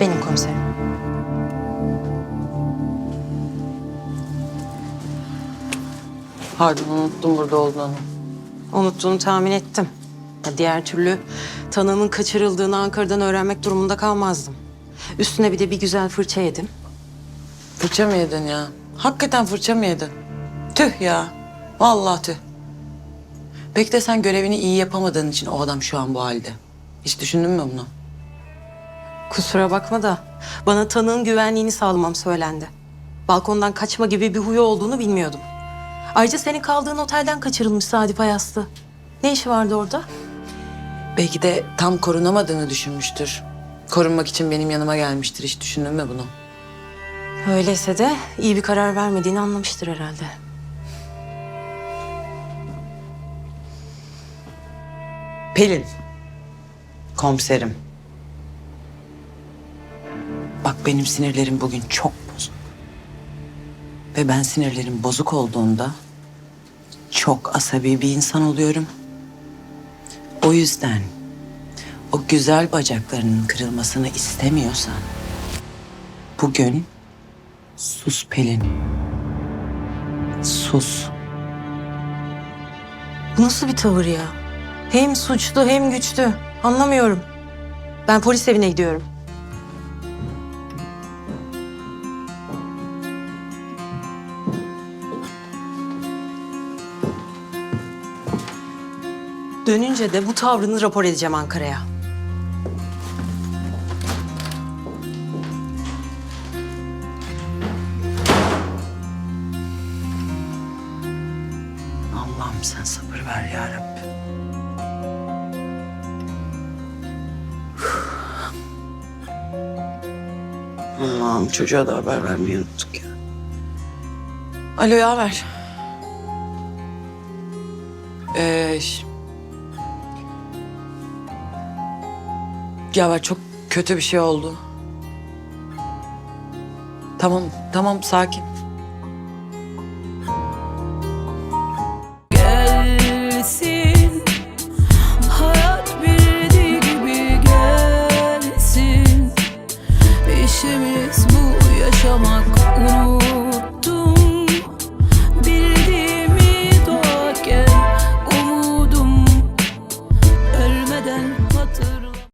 Benim komiserim. Pardon unuttum burada olduğunu. Unuttuğunu tahmin ettim. Ya Diğer türlü tanığımın kaçırıldığını Ankara'dan öğrenmek durumunda kalmazdım. Üstüne bir de bir güzel fırça yedim. Fırça mı yedin ya? Hakikaten fırça mı yedin? Tüh ya. Vallahi tüh. Belki de sen görevini iyi yapamadığın için o adam şu an bu halde. Hiç düşündün mü bunu? Kusura bakma da bana tanığın güvenliğini sağlamam söylendi. Balkondan kaçma gibi bir huyu olduğunu bilmiyordum. Ayrıca senin kaldığın otelden kaçırılmış Sadi Payaslı. Ne işi vardı orada? Belki de tam korunamadığını düşünmüştür. Korunmak için benim yanıma gelmiştir. Hiç düşündün mü bunu? Öyleyse de iyi bir karar vermediğini anlamıştır herhalde. Pelin. Komiserim. Benim sinirlerim bugün çok bozuk. Ve ben sinirlerim bozuk olduğunda çok asabi bir insan oluyorum. O yüzden o güzel bacaklarının kırılmasını istemiyorsan bugün sus Pelin. Sus. Bu nasıl bir tavır ya? Hem suçlu hem güçlü. Anlamıyorum. Ben polis evine gidiyorum. Dönünce de bu tavrını rapor edeceğim Ankara'ya. Allah'ım sen sabır ver ya Rabbi. Allah'ım çocuğa da haber vermeyi unuttuk ya. Alo Yaver. Ee, ş- Yaver çok kötü bir şey oldu. Tamam, tamam sakin.